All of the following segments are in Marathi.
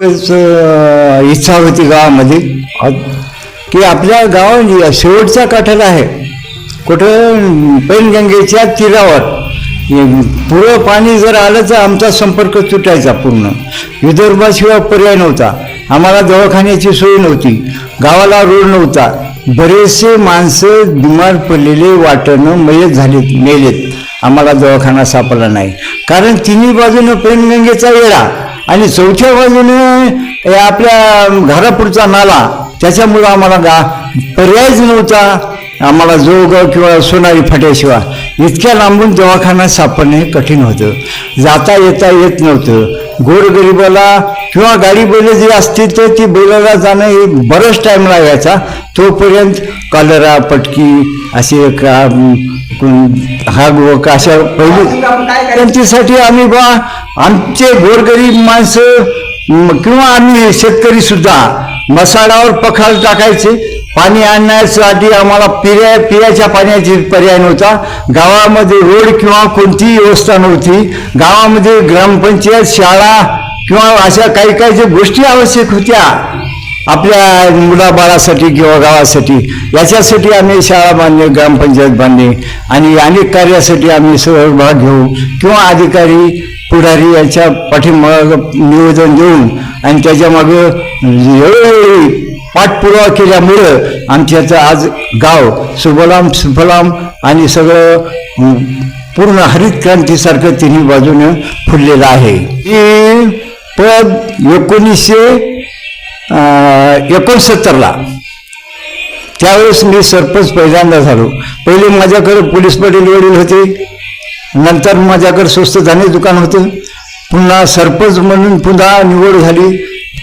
इच्छा होती गावामध्ये. की आपल्या गाव शेवटचा काठाला आहे. कुठं पैनगंगेच्या तीरावर. हे पुरं पाणी जर आलं तर आमचा संपर्क तुटायचा पूर्ण. विदर्भाशिवाय पर्याय नव्हता. आम्हाला दवाखान्याची सोय नव्हती. गावाला रोड नव्हता. बरेचसे माणसं बिमार पडलेले वाटणं मयत झालेत मेलेत. आम्हाला दवाखाना सापडला नाही. कारण तिन्ही बाजूनं पैनगंगेचा वेळा आणि चौथ्या बाजूने आपल्या घरापुढचा नाला त्याच्यामुळं आम्हाला गा पर्यायच नव्हता. आम्हाला जोगाव किंवा सोनारी फाट्याशिवाय. इतक्या लांबून दवाखाना सापडणे कठीण होतं. जाता येता येत नव्हतं. गोरगरिबाला किंवा गाडी बैल जी असतील तर ती बैलाला जाणं हे बरंच टाईम लागायचा. तोपर्यंत कॉलरा पटकी असे का हाग हा अशा पहिले त्यांच्यासाठी आम्ही बा आमचे गोरगरीब माणसं किंवा आम्ही शेतकरी सुद्धा मसाडावर पखाल टाकायचे. पाणी आणण्यासाठी आम्हाला पिऱ्या पिण्याच्या पाण्याची पर्याय नव्हता. गावामध्ये रोड किंवा कोणतीही व्यवस्था नव्हती. गावामध्ये ग्रामपंचायत शाळा किंवा अशा काही काही ज्या गोष्टी आवश्यक होत्या आपल्या मुलाबाळासाठी किंवा गावासाठी याच्यासाठी आम्ही शाळा बांधणे ग्रामपंचायत बांधणे आणि अनेक कार्यासाठी आम्ही सहभाग घेऊ किंवा अधिकारी पुढारी याच्या पाठिंबा निवेदन देऊन आणि त्याच्यामागं वेळोवेळी पाठपुरावा केल्यामुळं आमच्याचं आज गाव सुबलाम सुफलाम आणि सगळं पूर्ण हरित क्रांतीसारखं तिन्ही बाजूनं फुललेलं आहे. ही पद एकोणीसशे एकोणसत्तरला. त्यावेळेस मी सरपंच पहिल्यांदा झालो. पहिले माझ्याकडे पोलीस पाटील वडील होते. नंतर माझ्याकडे स्वस्त धान्य दुकान होतं. पुन्हा सरपंच म्हणून पुन्हा निवड झाली.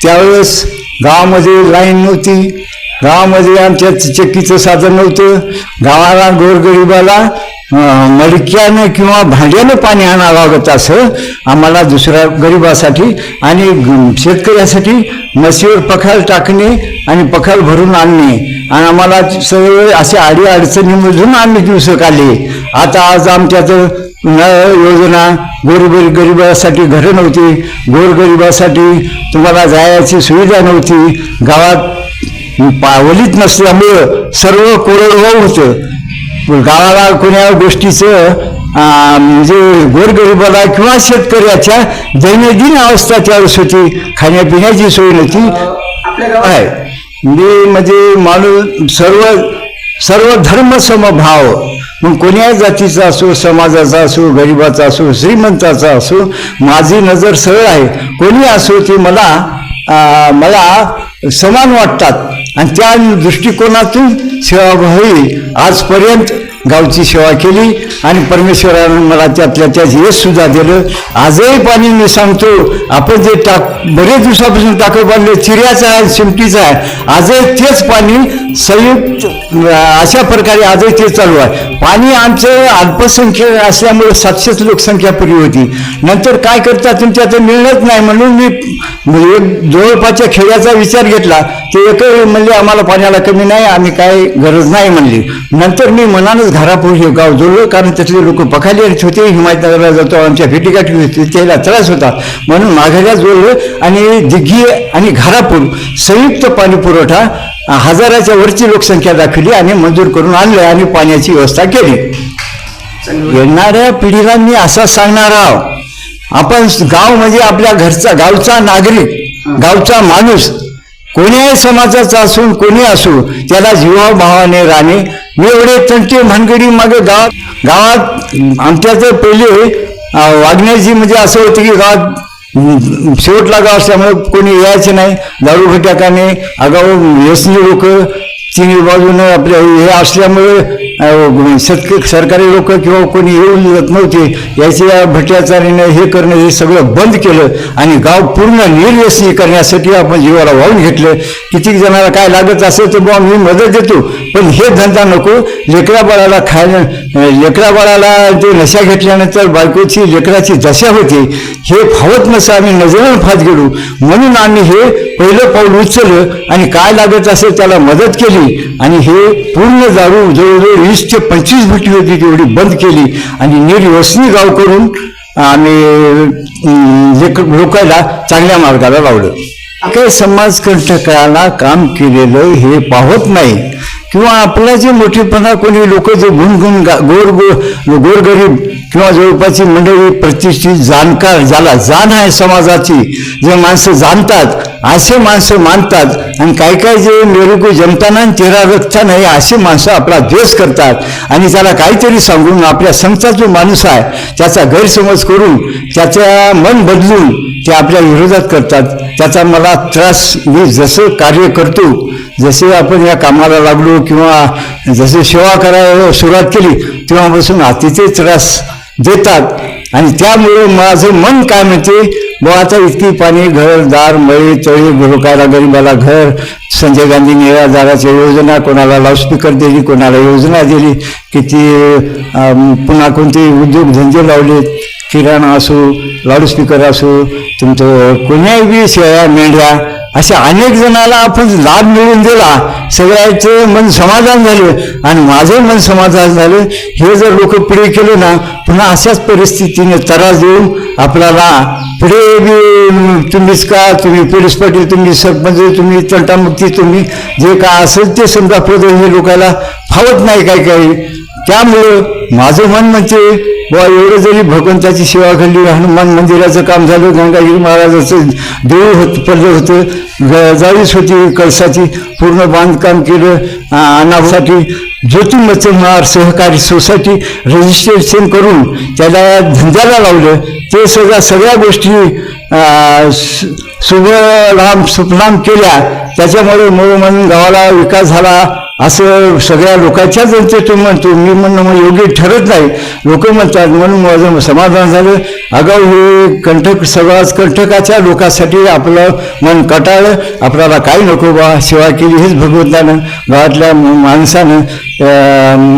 त्यावेळेस गावामध्ये लाईन नव्हती. गावामध्ये आमच्या चक्कीचं साधन नव्हतं. गावाला गोरगरिबाला मडक्यानं किंवा भांड्यानं पाणी आणावं लागत असं आम्हाला दुसऱ्या गरिबासाठी आणि शेतकऱ्यासाठी म्हशीवर पखाल टाकणे आणि पखाल भरून आणणे. आणि आम्हाला सगळे असे आडी अडचणीमधून आम्ही दिवस काढले. आता आज आमच्यात नळ योजना गोरगरी गरिबासाठी घरं नव्हती. गोरगरिबासाठी तुम्हाला जायची सुविधा नव्हती. गावात पावलीत नसल्यामुळं सर्व कोरडवाहू होतं. गावाला कोण्या गोष्टीचं म्हणजे गोरगरिबाला किंवा शेतकऱ्याच्या दैनंदिन अवस्था त्यावेळेस होती. खाण्यापिण्याची सोय नव्हती. आहे मी म्हणजे माणूस सर्व सर्व धर्म समभाव मग कोण्या जातीचा असो समाजाचा असो गरिबाचा असो श्रीमंताचा असो माझी नजर सरळ आहे. कोणी असो ती मला आ, मला समान वाटतात. आणि त्या दृष्टिकोनातून सेवाभावी आजपर्यंत गावची सेवा केली आणि परमेश्वरानं मला त्यातल्या त्यात यश सुद्धा दिलं. आजही पाणी मी सांगतो आपण जे टाक बरेच दिवसापासून टाकं बांधले चिऱ्याचं आहे शिमटीचं आहे. आजही तेच पाणी संयुक्त अशा प्रकारे आजही ते चालू आहे. पाणी आमचं अल्पसंख्य असल्यामुळे सातशेच लोकसंख्या पूर्वी होती. नंतर काय करता तुमच्या तर मिळत नाही म्हणून मी म्हणजे एक जवळपासच्या खेड्याचा विचार घेतला ते एकही म्हणले आम्हाला पाण्याला कमी नाही आम्ही काय गरज नाही म्हणली. नंतर मी मनानच घरापुढे हे गाव जोडलं कारण त्यातले लोक पखाली येत होते हिमायतनगरला जातो आमच्या भेटीगाठी होती त्याला त्रास होता. म्हणून माघाऱ्या जोडलं आणि दिघी आणि घरापूर संयुक्त पाणी पुरवठा हजाराच्या वरची लोकसंख्या दाखवली आणि मंजूर करून आणलं आणि पाण्याची व्यवस्था केली. येणाऱ्या पिढीला मी असा सांगणार आहोत आपण गाव म्हणजे आपल्या घरचा गावचा नागरिक गावचा माणूस कोण्याही समाजाचा असून कोणी असो त्याला जीवाभावाने राहणे मी एवढे तंटे भानगडी मागे गावात गावात आमच्या तर पहिले वागण्याची म्हणजे असं होतं की गावात शेवट लागा असल्यामुळे कोणी यायचं नाही. दारू फटाकाने आगाऊ व्यसनी लोक तिन्ही बाजूनं आपल्या हे असल्यामुळे म्हणजे सरकारी लोक किंवा कोणी येऊन जात नव्हते याच्या भट्याचारीनं हे करणं हे सगळं बंद केलं आणि गाव पूर्ण निर्व्यसनी करण्यासाठी आपण जीवाला वाहून घेतलं. कितीक जणांना काय लागत असेल तर बुवा मी मदत देतो पण हे धंदा नको. लेकरा बाळाला खायला लेकरा बाळाला ते नशा घेतल्यानंतर बायकोची लेकराची दशा होते हे फावत नसं आम्ही नजरेनं फात गेलो. म्हणून आम्ही हे पहिलं पाऊल उचललं आणि काय लागत असेल त्याला मदत केली आणि हे पूर्ण दारू जवळजवळ वीस ते पंचवीस बुटी होती तेवढी बंद केली. आणि निर्व्यसनी गाव करून आम्ही अं, लोकांना चांगल्या मार्गाला लावलं. काही समाजकंटकाला काम केलेलं हे पाहत नाही. किंवा आपला जे मोठेपणा कोणी लोक जे गुणगुण गा- गोर गो गोरगरीब किंवा जवळपासची मंडळी प्रतिष्ठित जाणकार ज्याला जाण आहे समाजाची जे माणसं जाणतात असे माणसं मानतात आणि काही काही जे मेरुकू जमताना आणि तेरा रक्ता नाही असे माणसं आपला द्वेष करतात. आणि त्याला काहीतरी सांगून आपल्या संघचा जो माणूस आहे त्याचा गैरसमज करून त्याचा मन बदलून ते आपल्या विरोधात करतात. त्याचा मला त्रास मी जसं कार्य करतो जसे आपण या कामाला लागलो किंवा जसे सेवा करायला सुरुवात केली तेव्हापासून अतिशय त्रास देतात. आणि त्यामुळे माझं मन काय म्हणते व आता इतकी पाणी घर दार मळे तळी लोकायला गरीबाला घर संजय गांधी निराधाराच्या योजना कोणाला लाऊडस्पीकर दिली कोणाला योजना दिली किती पुन्हा कोणते उद्योगधंदे लावलेत किराणा असो लाऊडस्पीकर असो तुमचं कोण्याही बी शेळ्या मेंढ्या अशा अनेक जणाला आपण लाभ मिळवून दिला. सगळ्याचं मन समाधान झालं. आणि माझं मन समाधान झालं. हे जर लोक पुढे केले ना पुन्हा अशाच परिस्थितीने त्रास देऊन आपल्याला पुढे बी तुम्हीच का तुम्ही पोलीस पाटील तुम्ही सरपंच तुम्ही तंटामुक्ती तुम्ही जे का असेल ते समजा पद हे लोकांना फावत नाही काही काही त्यामुळं माझं मन म्हणते बुवा एवढं जरी भगवंताची सेवा घडली हनुमान मंदिराचं काम झालं गंगागिरी महाराजाचं देऊळ होत पडलं होतं जाळीच होती कळसाची पूर्ण बांधकाम केलं आ- अनासाठी महार सहकारी सोसायटी रजिस्ट्रेशन करून त्याला धंद्याला लावलं. ते सगळ्या सगळ्या गोष्टी शुभलाम शुभ लांब सुफलाम केल्या. त्याच्यामुळे मूळ म्हणून गावाला विकास झाला. असं सगळ्या लोकांच्याच तू म्हणतो मी म्हणणं मग योग्य ठरत नाही. लोक म्हणतात म्हणून माझं समाधान झालं. अगं हे कंठक समाज कंठकाच्या लोकांसाठी आपलं मन कटाळ आपल्याला काही नको बा सेवा केली हेच भगवंतानं. गावातल्या माणसानं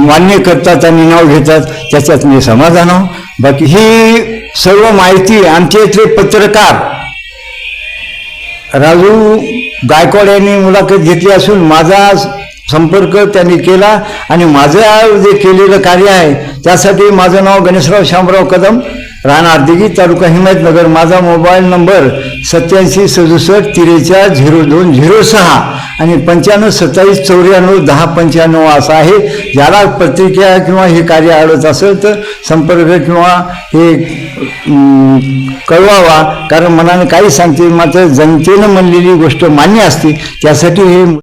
मान्य करतात आणि नाव घेतात. त्याच्यात मी समाधान आहो. बाकी ही सर्व माहिती आमच्या इथले पत्रकार राजू गायकवाड यांनी मुलाखत घेतली असून माझा संपर्क त्यांनी केला आणि माझं जे केलेलं कार्य आहे त्यासाठी माझं नाव गणेशराव शामराव कदम राहणार दिगी तालुका हिमायतनगर माझा मोबाईल नंबर सत्याऐंशी सदुसष्ट त्रेचाळीस झिरो दोन झिरो सहा आणि पंच्याण्णव सत्तावीस चौऱ्याण्णव दहा पंच्याण्णव असा आहे. ज्याला पत्रिका किंवा हे कार्य आवडत असेल तर संपर्क किंवा हे कळवावा. कारण मनाने काही सांगते मात्र जनतेनं म्हणलेली गोष्ट मान्य असते. त्यासाठी हे